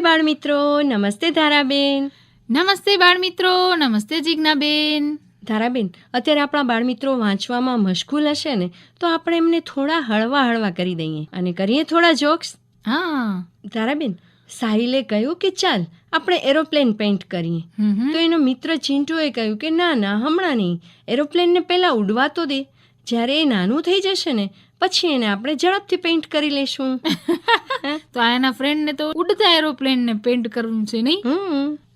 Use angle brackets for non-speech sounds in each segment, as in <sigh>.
નમસ્તે બાળમિત્રો નમસ્તે ધારાબેન. નમસ્તે બાળ મિત્રો નમસ્તે જિજ્ઞાબેન. ધારાબેન અત્યારે આપણા બાળમિત્રો વાંચવામાં મશગુલ હશે ને તો આપણે એમને થોડા હળવા હળવા કરી દઈએ. અને કરીએ થોડા જોક્સ? હા. ધારાબેન સાહિલે કહ્યું કે ચાલ આપણે એરોપ્લેન પેઇન્ટ કરીએ. તો એનો મિત્ર ચિંટુએ કહ્યું કે ના ના હમણાં નહીં. એરોપ્લેનને પહેલાં ઉડવા તો દે. જ્યારે એ નાનું થઈ જશે ને પછી એને આપણે ઝડપથી પેઇન્ટ કરી લેશું. <laughs> તો આ એના ફ્રેન્ડને તો ઉડતા એરોપ્લેનને પેઇન્ટ કરવું છે નહીં?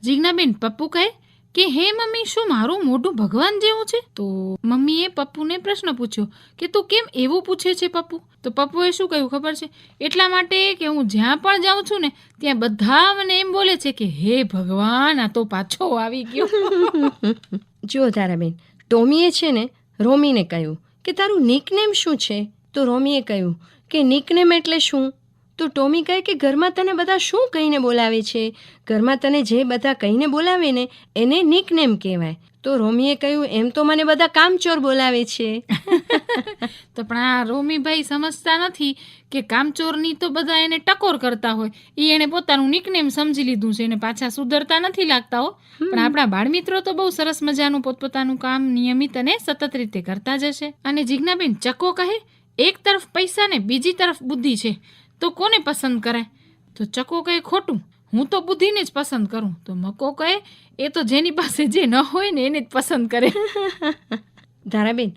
જીજ્ઞાબેન પપ્પુ કહે કે હે મમ્મી શું મારું મોઢું ભગવાન જેવું છે? તો મમ્મીએ પપ્પુને પ્રશ્ન પૂછ્યો કે તું કેમ એવું પૂછે છે પપ્પુ? તો પપ્પુએ શું કહ્યું ખબર છે? એટલા માટે કે હું જ્યાં પણ જાઉં છું ને ત્યાં બધા મને એમ બોલે છે કે હે ભગવાન આ તો પાછો આવી ગયો. <laughs> જો તારાબેન ટોમીએ છે ને રોમીને કહ્યું કે તારું નિકનેમ શું છે? તો રોમીએ કહ્યું કે નિકનેમ એટલે શું? તો ટોમી કહે કે ઘરમાં તને બધા શું કહીને બોલાવે છે? ઘરમાં તને જે બધા કહીને બોલાવે ને એને નિકનેમ કહેવાય. તો રોમીએ કહ્યું એમ તો મને બધા કામચોર બોલાવે છે. <laughs> તો પણ આ રોમીભાઈ સમજતા નથી કે કામચોરની તો બધા એને ટકોર કરતા હોય. એ એને પોતાનું નિકનેમ સમજી લીધું છે એને પાછા સુધરતા નથી લાગતા હો. પણ આપણા બાળમિત્રો તો બહુ સરસ મજાનું પોતપોતાનું કામ નિયમિત અને સતત રીતે કરતા જશે અને જિજ્ઞાબેન ચકો કહે એક તરફ પૈસા ને બીજી તરફ બુદ્ધિ છે તો કોને પસંદ કરાય તો ચકો કહે ખોટું. હું તો બુદ્ધિને જ પસંદ કરું. તો મકો કહે એ તો જેની પાસે જે ન હોય ને એને જ પસંદ કરે. <laughs> ધારાબેન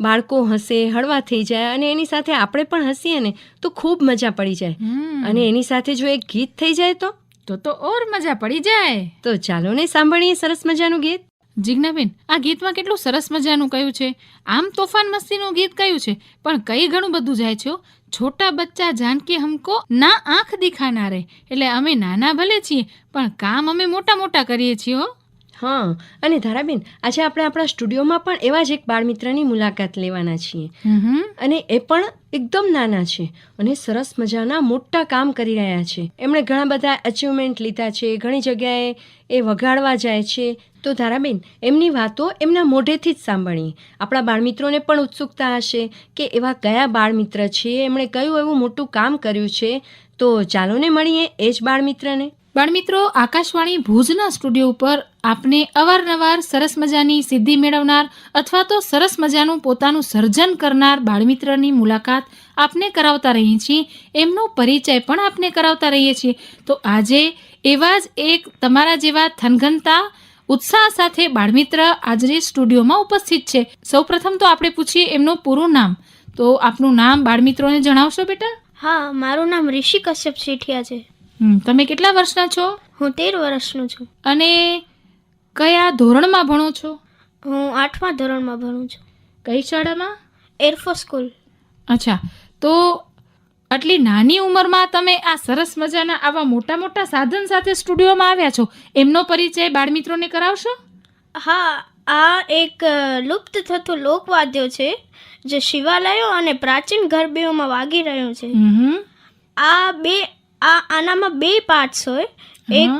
બાળકો હસે હળવા થઈ જાય અને એની સાથે આપણે પણ હસીએ ને તો ખૂબ મજા પડી જાય. અને એની સાથે જો એક ગીત થઈ જાય તો? તો તો ઓર મજા પડી જાય. તો ચાલો ને સાંભળીએ સરસ મજાનું ગીત. જિજ્ઞાબેન, આ ગીતમાં કેટલું સરસ મજાનું કયું છે? આમ તોફાન મસ્તીનું ગીત કયું છે? પણ કઈ ઘણું બધું જાય છે હો. છોટા બચ્ચા જાનકી હમકો ના આંખ દિખાના રે એટલે અમે નાના ભલે છીએ, પણ કામ અમે મોટા મોટા કરીએ છીએ હો અને ધારાબેન આજે આપણે આપણા સ્ટુડિયોમાં પણ એવા જ એક બાળમિત્રની મુલાકાત લેવાના છીએ. અને એ પણ એકદમ નાના છે અને સરસ મજાના મોટા કામ કરી રહ્યા છે. એમણે ઘણા બધા અચીવમેન્ટ લીધા છે ઘણી જગ્યાએ એ વગાડવા જાય છે. તો ધારાબેન એમની વાતો એમના મોઢેથી જ સાંભળીએ. આપણા બાળમિત્રોને પણ ઉત્સુકતા હશે કે એવા કયા બાળમિત્ર છે એમણે કયું એવું મોટું કામ કર્યું છે. તો ચાલો ને મળીએ એ જ બાળમિત્રને. બાળમિત્રો આકાશવાણી ભુજના સ્ટુડિયો ઉપર આપને અવારનવાર સરસ મજાની સિદ્ધિ મેળવનાર અથવા તો સરસ મજાનું પોતાનું સર્જન કરનાર બાળમિત્રની મુલાકાત આપને કરાવતા રહીએ છીએ. એમનો પરિચય પણ આપને કરાવતા રહીએ છીએ. તો આજે એવા જ એક તમારા જેવા થનગનતા, ઉત્સાહ સાથે બાળમિત્ર આજે સ્ટુડિયોમાં ઉપસ્થિત છે. સૌપ્રથમ તો આપણે પૂછીએ એમનું પૂરું નામ. તો આપનું નામ બાળમિત્રોને જણાવશો બેટા? હા, મારું નામ ઋષિ કશ્યપ શેઠિયા છે. તમે કેટલા વર્ષના છો? હું તેર વર્ષનો છું. અને કયા ધોરણમાં ભણો છો? હું આઠમા ધોરણમાં ભણું છું. કઈ શાળામાં? એરફોર્સ સ્કૂલ અચ્છા તો આટલી નાની ઉંમરમાં તમે આ સરસ મજાના આવા મોટા મોટા સાધન સાથે સ્ટુડિયોમાં આવ્યા છો. એમનો પરિચય બાળમિત્રોને કરાવશો? હા આ એક લુપ્ત થતું લોકવાદ્ય છે જે શિવાલયો અને પ્રાચીન ગરબીઓમાં વાગી રહ્યું છે. આ બે આ આનામાં બે પાર્ટ્સ હોય. એક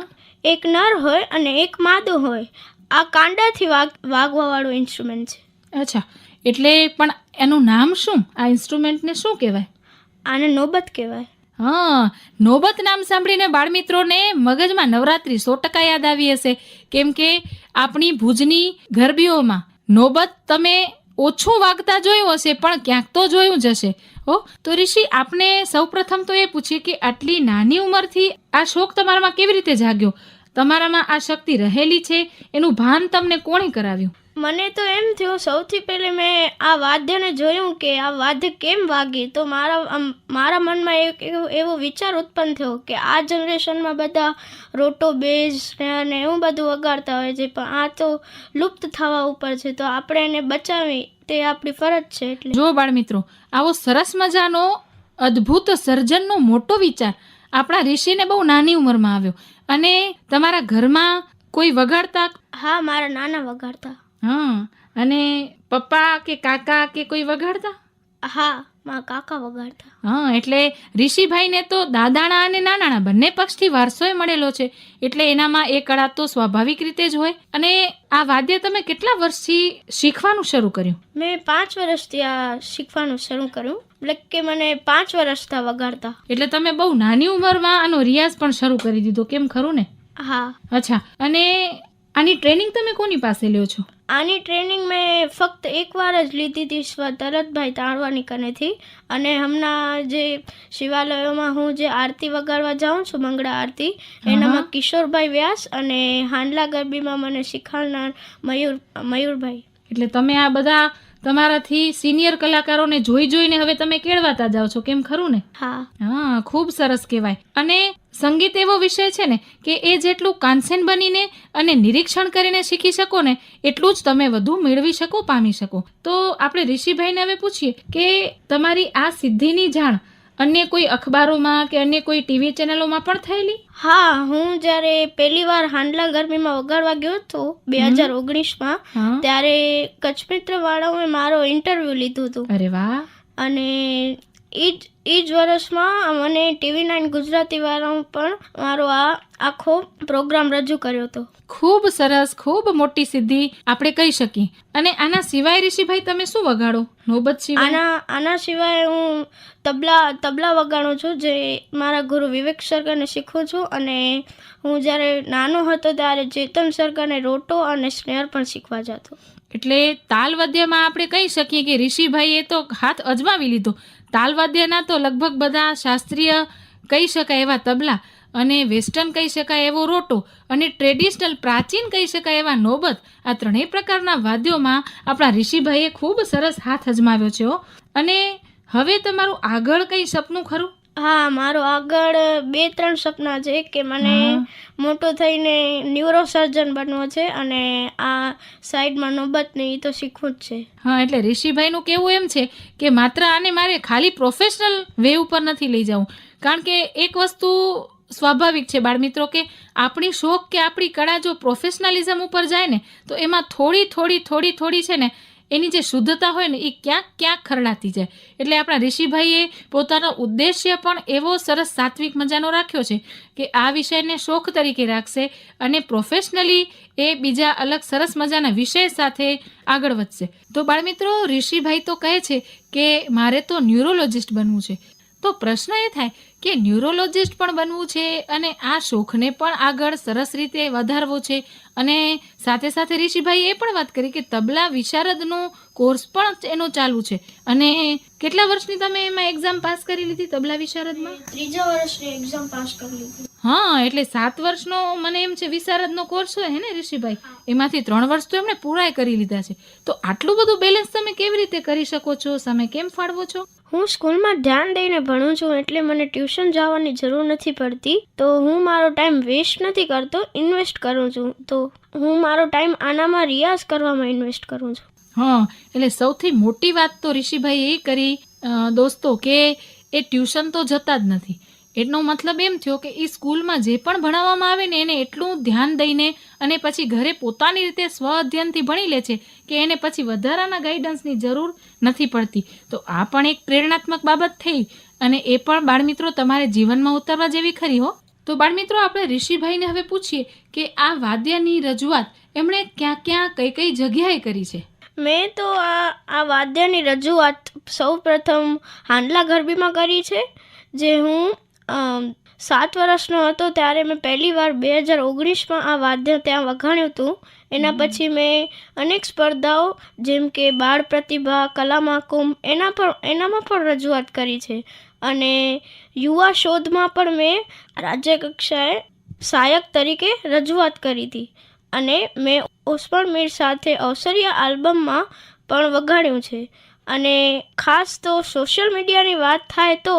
એક નર હોય અને એક માદો હોય. આ કાંડાથી વાગ વાગવાવાળું ઇન્સ્ટ્રુમેન્ટ છે. અચ્છા. એટલે પણ એનું નામ શું? આ ઇન્સ્ટ્રુમેન્ટને શું કહેવાય? આને નોબત કહેવાય. હા નોબત નામ સાંભળીને બાળમિત્રોને મગજમાં નવરાત્રી સો ટકા યાદ આવી હશે. કેમ કે આપણી ભુજની ગરબીઓમાં નોબત તમે ઓછું વાગતા જોયું હશે, પણ ક્યાંક તો જોયું જ હશે. હો, તો ઋષિ, આપને સૌપ્રથમ તો એ પૂછીએ કે આટલી નાની ઉંમરથી આ શોખ તમારામાં કેવી રીતે જાગ્યો? તમારામાં આ શક્તિ રહેલી છે? એનું ભાન તમને કોણે કરાવ્યું? મને તો એમ થયું સૌથી પહેલે મેં આ વાદ્યને જોયું કે આ વાદ્ય કેમ વાગી? તો મારા મારા મનમાં એક એવો વિચાર ઉત્પન્ન થયો કે આ જનરેશનમાં બધા રોટો બેઝ અને એવું બધું વગાડતા હોય છે પણ આ તો લુપ્ત થવા ઉપર છે તો આપણે એને બચાવી તે આપણી ફરજ છે એટલે. જો બાળમિત્રો આવો સરસ મજાનો અદ્ભુત સર્જનનો મોટો વિચાર આપણા ઋષિને બહુ નાની ઉંમરમાં આવ્યો. અને તમારા ઘરમાં કોઈ વગાડતા? હા મારા નાના વગાડતા. હા અને પપ્પા કે કાકા કે કોઈ વગાડતા? હા મારા કાકા વગાડતા. હા એટલે ઋષિભાઈને તો દાદાણા અને નાનાણા બંને પક્ષથી વારસોય મળેલો છે. એટલે એનામાં એ કળા તો સ્વાભાવિક રીતે જ હોય. અને આ વાદ્ય તમે કેટલા વર્ષથી શીખવાનું શરૂ કર્યું? મેં પાંચ વર્ષથી આ શીખવાનું શરૂ કર્યું. એટલે કે મને પાંચ વર્ષ થયા વગાડતા. એટલે તમે બહુ નાની ઉંમરમાં આનો રિયાઝ પણ શરૂ કરી દીધો. કેમ ખરું ને? હા. અચ્છા. અને આની ટ્રેનિંગ તમે કોની પાસે લ્યો છો? આની ટ્રેનિંગ મેં ફક્ત એકવાર જ લીધી હતી તરતભાઈ તાણવાની કનેથી. અને હમણાં જે શિવાલયોમાં હું જે આરતી વગાડવા જાઉં છું મંગળા આરતી એનામાં કિશોરભાઈ વ્યાસ અને હાંડલા ગરબીમાં મને શીખવાડનાર મયુર મયુરભાઈ. એટલે તમે આ બધા તમારાથી સિનિયર કલાકારોને જોઈ જોઈને હવે તમે કેળવાતા જાઓ છો કેમ ખરું ને? હા. હા ખૂબ સરસ કહેવાય. અને સંગીત એવો વિષય છે ને કે એ જેટલું કાન્સેન બનીને અને નિરીક્ષણ કરીને શીખી શકો ને એટલું જ તમે વધુ મેળવી શકો પામી શકો. તો આપણે ઋષિભાઈને હવે પૂછીએ કે તમારી આ સિદ્ધિની જાણ અન્ય કોઈ અખબારોમાં કે અન્ય કોઈ ટીવી ચેનલોમાં પણ થયેલી? હા હું જ્યારે પહેલી વાર હાંડલા ગરમીમાં વગાડવા ગયો હતો બે હજાર ઓગણીસમાં ત્યારે કચ્છ મિત્ર વાળાઓએ મારો ઇન્ટરવ્યુ લીધું હતું. અરે વાહ. અને એ જ એ જ વર્ષમાં મને ટીવી નાઇન ગુજરાતી વાળાઓ પણ મારો આ આખો પ્રોગ્રામ રજૂ કર્યો હતો. ખૂબ સરસ ખૂબ મોટી સિદ્ધિ આપણે કહી શકીએ. અને આના સિવાય ઋષિભાઈ તમે શું વગાડો? નોબત સિવાય? આના આના સિવાય હું તબલા તબલા વગાડું છું જે મારા ગુરુ વિવેક સરકારને શીખું છું અને હું જ્યારે નાનો હતો ત્યારે ચેતન સરકારને રોટો અને સ્નેહર પણ શીખવા જતો. એટલે તાલવાદ્યમાં આપણે કહી શકીએ કે ઋષિભાઈએ તો હાથ અજમાવી લીધો. તાલવાદ્યના તો લગભગ બધા શાસ્ત્રીય કહી શકાય એવા તબલા અને વેસ્ટર્ન કહી શકાય એવો રોટો અને ટ્રેડિશનલ પ્રાચીન કહી શકાય એવા નોબત આ ત્રણેય પ્રકારના વાદ્યોમાં આપણા ઋષિભાઈએ ખૂબ સરસ હાથ અજમાવ્યો છે અને હવે તમારું આગળ કંઈ સપનું ખરું? હા મારો આગળ બે ત્રણ સપના છે કે મને મોટો થઈને ન્યુરો સર્જન બનવો છે અને આ સાઈડમાં નોબત ને એ તો શીખવું જ છે. હા એટલે ઋષિભાઈનું કેવું એમ છે કે માત્ર આને મારે ખાલી પ્રોફેશનલ વે ઉપર નથી લઈ જવું. કારણ કે એક વસ્તુ સ્વાભાવિક છે બાળમિત્રો કે આપણી શોખ કે આપણી કળા જો પ્રોફેશનલિઝમ ઉપર જાય ને તો એમાં થોડી થોડી થોડી થોડી છે ને એની જે શુદ્ધતા હોય ને એ ક્યાંક ક્યાંક ખરડાતી જાય. એટલે આપણા ઋષિભાઈએ પોતાનો ઉદ્દેશ્ય પણ એવો સરસ સાત્વિક મજાનો રાખ્યો છે કે આ વિષયને શોખ તરીકે રાખશે અને પ્રોફેશનલી એ બીજા અલગ સરસ મજાના વિષય સાથે આગળ વધશે. તો બાળમિત્રો, ઋષિભાઈ તો કહે છે કે મારે તો ન્યુરોલોજિસ્ટ બનવું છે. તો પ્રશ્ન એ થાય કે ન્યુરોલોજિસ્ટ પણ બનવું છે અને આ શોખને પણ આગળ સરસ રીતે વધારવો છે. અને સાથે સાથે ઋષિભાઈ એ પણ વાત કરી કે તબલા વિશારદનો કોર્સ પણ એનો ચાલુ છે. અને કેટલા વર્ષની તમે એમાં એક્ઝામ પાસ કરી લીધી તબલા વિશારદમાં? ત્રીજા વર્ષની એક્ઝામ પાસ કરી લીધી. હા એટલે સાત વર્ષનો મને એમ છે વિશારદનો કોર્સ હોય હે ને ઋષિભાઈ? એમાંથી ત્રણ વર્ષ તો એમણે પૂરાય કરી લીધા છે. તો આટલું બધું બેલેન્સ તમે કેવી રીતે કરી શકો છો? તમે કેમ ફાળવો છો? હું સ્કૂલમાં ધ્યાન દઈને ભણું છું એટલે મને ટ્યુશન જવાની જરૂર નથી પડતી, તો હું મારો ટાઈમ વેસ્ટ નથી કરતો, ઇન્વેસ્ટ કરું છું. તો હું મારો ટાઈમ આનામાં રિયાઝ કરવામાં ઇન્વેસ્ટ કરું છું. હા, એટલે સૌથી મોટી વાત તો ઋષિભાઈ એ કરી દોસ્તો, કે એ ટ્યુશન તો જતા જ નથી. એનો મતલબ એમ થયો કે એ સ્કૂલમાં જે પણ ભણાવવામાં આવે ને એને એટલું ધ્યાન દઈને અને પછી ઘરે પોતાની રીતે સ્વ અધ્યયનથી ભણી લે છે કે એને પછી વધારાના ગાઈડન્સની જરૂર નથી પડતી. તો આ પણ એક પ્રેરણાત્મક બાબત થઈ અને એ પણ બાળમિત્રો તમારે જીવનમાં ઉતારવા જેવી ખરી હો. તો બાળમિત્રો, આપણે ઋષિભાઈને હવે પૂછીએ કે આ વાદ્યની રજૂઆત એમણે ક્યાં ક્યાં કઈ કઈ જગ્યાએ કરી છે? મેં તો આ આ વાદ્યની રજૂઆત સૌ પ્રથમ હાંડલા ગરબીમાં કરી છે, જે હું સાત વર્ષનો હતો ત્યારે મેં પહેલી વાર બે હજાર ઓગણીસમાં આ વાદ્ય ત્યાં વગાડ્યું હતું. એના પછી મેં અનેક સ્પર્ધાઓ જેમ કે બાળ પ્રતિભા કલા મહાકુંભ એના પર એનામાં પણ રજૂઆત કરી છે. અને યુવા શોધમાં પણ મેં રાજ્ય કક્ષાએ સહાયક તરીકે રજૂઆત કરી હતી. અને મેં ઓસ્મણ મીર સાથે અવસરિયા આલ્બમમાં પણ વગાડ્યું છે. અને ખાસ તો સોશિયલ મીડિયાની વાત થાય તો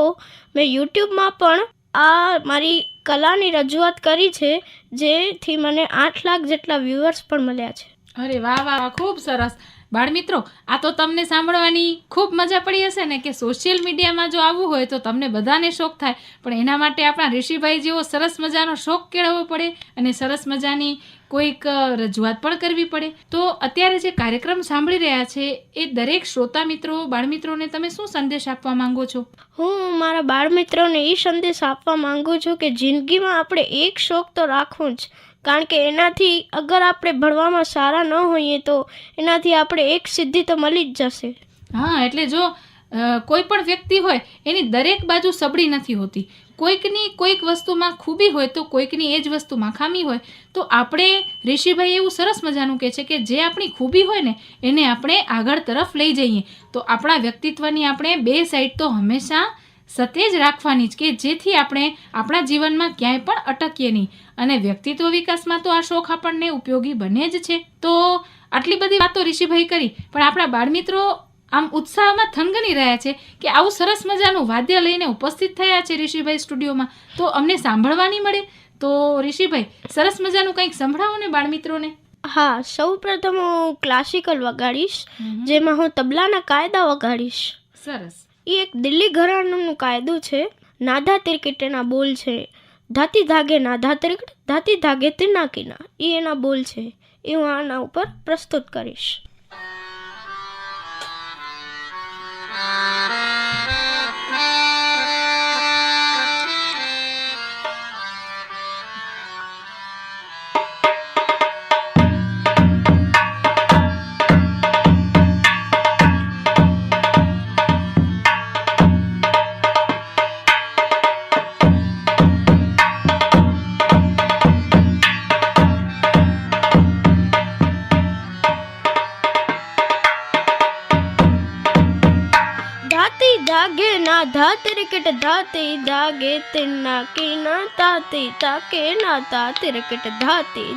મેં યુટ્યુબમાં પણ આ મારી કલાની રજૂઆત કરી છે, જેથી મને આઠ લાખ જેટલા વ્યૂઅર્સ પણ મળ્યા છે. અરે વાહ વાહ, ખૂબ સરસ. બાળમિત્રો, આ તો તમને સાંભળવાની ખૂબ મજા પડી હશે ને કે સોશિયલ મીડિયામાં જો આવવું હોય તો તમને બધાને શોખ થાય. પણ એના માટે આપણા ઋષિભાઈ જેવો સરસ મજાનો શોખ કેળવવો પડે અને સરસ મજાની કોઈક રજૂઆત પણ કરવી પડે. તો અત્યારે જે કાર્યક્રમ સાંભળી રહ્યા છે એ દરેક શ્રોતા મિત્રો બાળમિત્રોને તમે શું સંદેશ આપવા માંગો છો? હું મારા બાળમિત્રોને એ સંદેશ આપવા માંગુ છું કે જિંદગીમાં આપણે એક શોખ તો રાખવું જ. કારણ કે એનાથી અગર આપણે ભણવામાં સારા ન હોઈએ તો એનાથી આપણે એક સિદ્ધિ તો મળી જ જશે. હા એટલે જો કોઈ પણ વ્યક્તિ હોય એની દરેક બાજુ સબળી નથી હોતી. કોઈકની કોઈક વસ્તુમાં ખૂબી હોય તો કોઈકની એ જ વસ્તુમાં ખામી હોય. તો આપણે ઋષિભાઈ એવું સરસ મજાનું કહે છે કે જે આપણી ખૂબી હોય ને, એને આપણે આગળ તરફ લઈ જઈએ. તો આપણા વ્યક્તિત્વની આપણે બે સાઈડ તો હંમેશા સતેજ રાખવાની જ કે જેથી આપણે આપણા જીવનમાં ક્યાંય પણ અટકીએ નહીં. અને વ્યક્તિત્વ વિકાસમાં તો આ શોખ આપણને ઉપયોગી બને જ છે. તો આટલી બધી વાતો ઋષિભાઈ કરી, પણ આપણા બાળમિત્રો આમ ઉત્સાહમાં થનગની રહ્યા છે કે આવું સરસ મજાનું વાદ્ય લઈને ઉપસ્થિત થયા છે ઋષિભાઈ સ્ટુડિયોમાં. તો અમને સાંભળવાની મળે? તો ઋષિભાઈ સરસ મજાનું કંઈક સંભળાવો ને બાળમિત્રોને. હા સૌ પ્રથમ હું ક્લાસિકલ વગાડીશ જેમાં હું તબલાના કાયદા વગાડીશ. સરસ. એ એક દિલ્હી ઘરાણાનું કાયદો છે નાધા તિરકીટ એના બોલ છે. ધાતી ધાગે નાધા તિરકીટ ધાતી ધાગે તિરના કિના એ એના બોલ છે. એ હું આના ઉપર પ્રસ્તુત કરીશ. તિરકીટ ધાતી ધાગે તિના કિના તાતી તાકે ના તા તિરકીટ ધાતી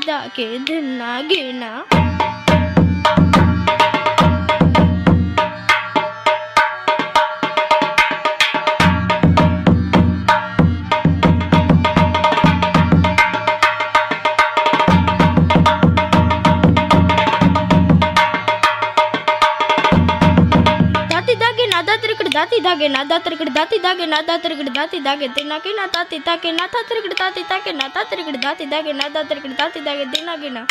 ત્રિકડ ધાતી ધાગે નાદા ત્રિકડ ધાતી ધાગે નાદા ત્રિકડ ધાતી ધાગે તેના કે ના તાતી તાકે નાથા ત્રિકડ તાતી તાકે નાથા ત્રિકડ ધાતી ધાગે નાદા ત્રિકડ ધાતી ધાગે તેના કે ના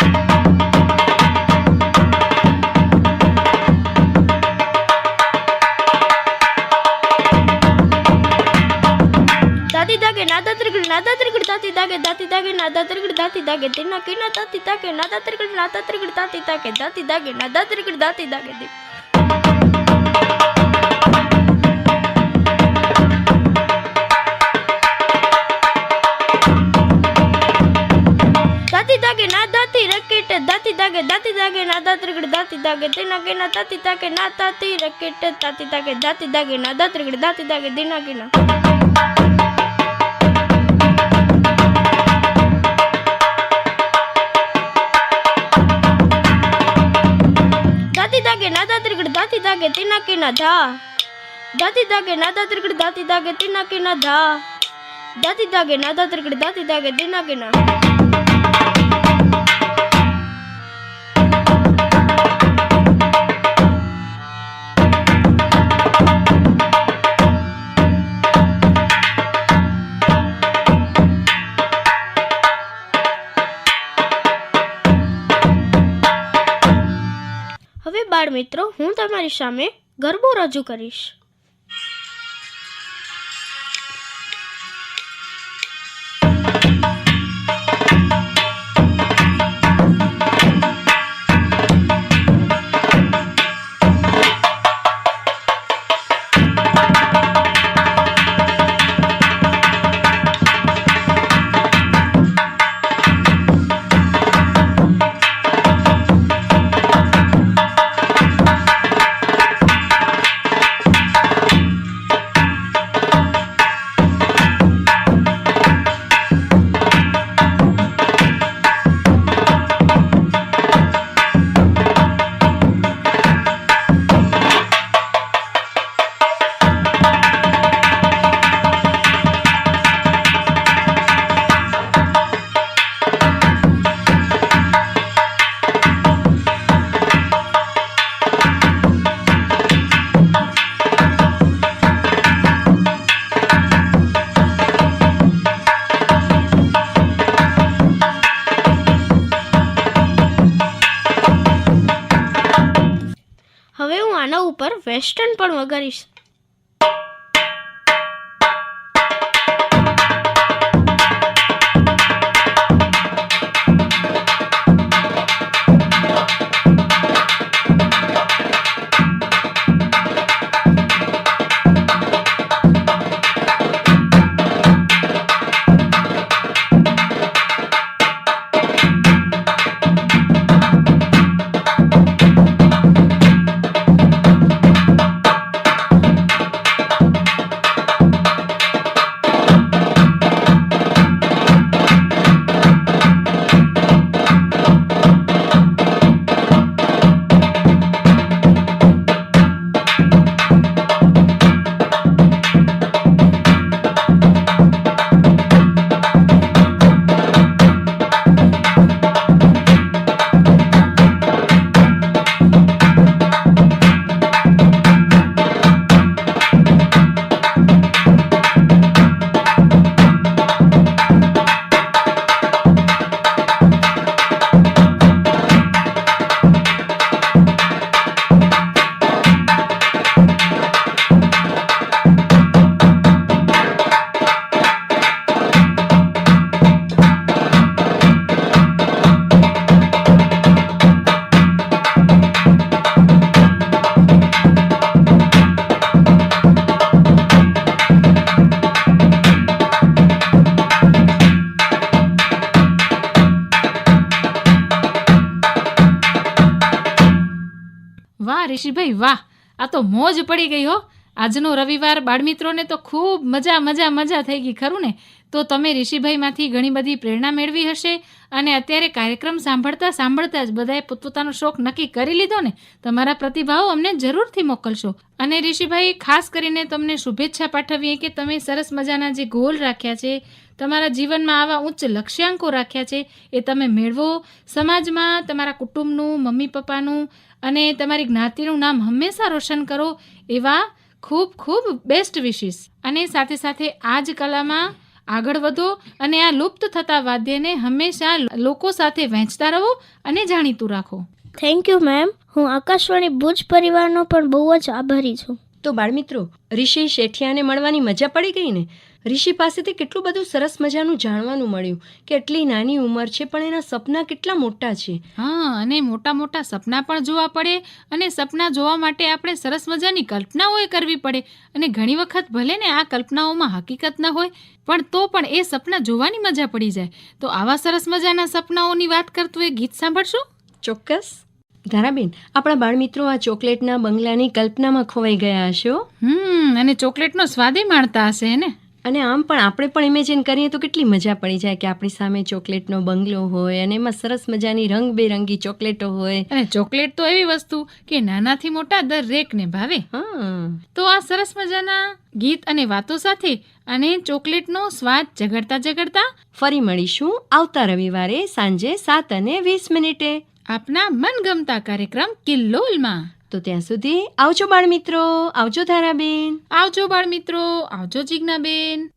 દાતી દાગે નાદા ત્રિકડ નાદા ત્રિકડ દાતી દાગે દાતી દાગે ત્રિકડ દાતી દાગે કે ના તાતી તાકે નાદા ત્રિકડ નાદા ત્રિકડ દાતી તાકે દાતી દાગે નાદા ત્રિકડ દાતી દાગે दाती दागे ना दा त्रिगड़ दाती दागे दिन आगे ना ताती ताके ना ताती रकेट ताती ताके दाती दागे ना त्रिगड़ दाती दागे दिन आगे ना। दाती दागे ना दा त्रिगड़ दाती दागे दिन आगे ना दा दाती दागे ना त्रिगड़ दाती दागे दिन आगे ना दा दाती दागे ना त्रिगड़ दाती दागे दिन आगे ना। બાળ મિત્રો હું તમારી સામે ગરબો રજૂ કરીશ. વેસ્ટર્ન પણ વગાડીશ. ઋષિભાઈ, વાહ! આ તો મોજ પડી ગઈ હો. આજનો રવિવાર બાળમિત્રોને તો ખૂબ મજા મજા મજા થઈ ગઈ, ખરું ને? તો તમે ઋષિભાઈમાંથી ઘણી બધી પ્રેરણા મેળવી હશે અને અત્યારે કાર્યક્રમ સાંભળતા સાંભળતા જ બધાએ પોતપોતાનો શોખ નક્કી કરી લીધો ને, તમારા પ્રતિભાવો અમને જરૂરથી મોકલશો. અને ઋષિભાઈ, ખાસ કરીને તમને શુભેચ્છા પાઠવીએ કે તમે સરસ મજાના જે ગોલ રાખ્યા છે, તમારા જીવનમાં આવા ઉચ્ચ લક્ષ્યાંકો રાખ્યા છે, એ તમે મેળવો. સમાજમાં તમારા કુટુંબનું, મમ્મી પપ્પાનું અને તમારી જ્ઞાતિનું નામ હંમેશા રોશન કરો એવા ખૂબ ખૂબ બેસ્ટ વિશીસ અને સાથે સાથે આ જ કલામાં આગળ વધો અને આ લુપ્ત થતા વાદ્યને હંમેશા લોકો સાથે વહેંચતા રહો અને જાણીતું રાખો. થેન્ક યુ મેમ હું આકાશવાણી ભુજ પરિવારનો પણ બહુ જ આભારી છું. તો બાળમિત્રો ઋષિ શેઠિયાને મળવાની મજા પડી ગઈ ને? ઋષિ પાસેથી કેટલું બધું સરસ મજાનું જાણવાનું મળ્યું કે એટલી નાની ઉંમર છે પણ એના સપના કેટલા મોટા છે. હા અને મોટા મોટા સપના પણ જોવા પડે અને સપના જોવા માટે આપણે સરસ મજાની કલ્પનાઓ કરવી પડે. અને ઘણી વખત ભલે ને આ કલ્પનાઓમાં હકીકત ન હોય પણ તો પણ એ સપના જોવાની મજા પડી જાય. તો આવા સરસ મજાના સપનાઓની વાત કરતું એ ગીત સાંભળશું? ચોક્કસ. ધારાબેન આપણા બાળમિત્રો આ ચોકલેટના બંગલાની કલ્પનામાં ખોવાઈ ગયા હશો. હમ અને ચોકલેટનો સ્વાદે માણતા હશે ને? અને આમ પણ આપણે પણ ઇમેજિન કરીએ તો કેટલી મજા પડી જાય કે આપણી સામે ચોકલેટનો બંગલો હોય અને એમાં સરસ મજાની રંગબેરંગી ચોકલેટો હોય. અને ચોકલેટ તો એવી વસ્તુ કે નાનાથી મોટા દરેકને ભાવે. તો આ સરસ મજાના ગીત અને વાતો સાથે અને ચોકલેટનો સ્વાદ જગડતા જગડતા ફરી મળીશું આવતા રવિવારે સાંજે સાત અને વીસ મિનિટે. આપના મનગમતા કાર્યક્રમ કિલ્લોલમાં. તો ત્યાં સુધી આવજો બાળમિત્રો આવજો ધારાબેન. આવજો બાળ મિત્રો આવજો જિજ્ઞાબેન.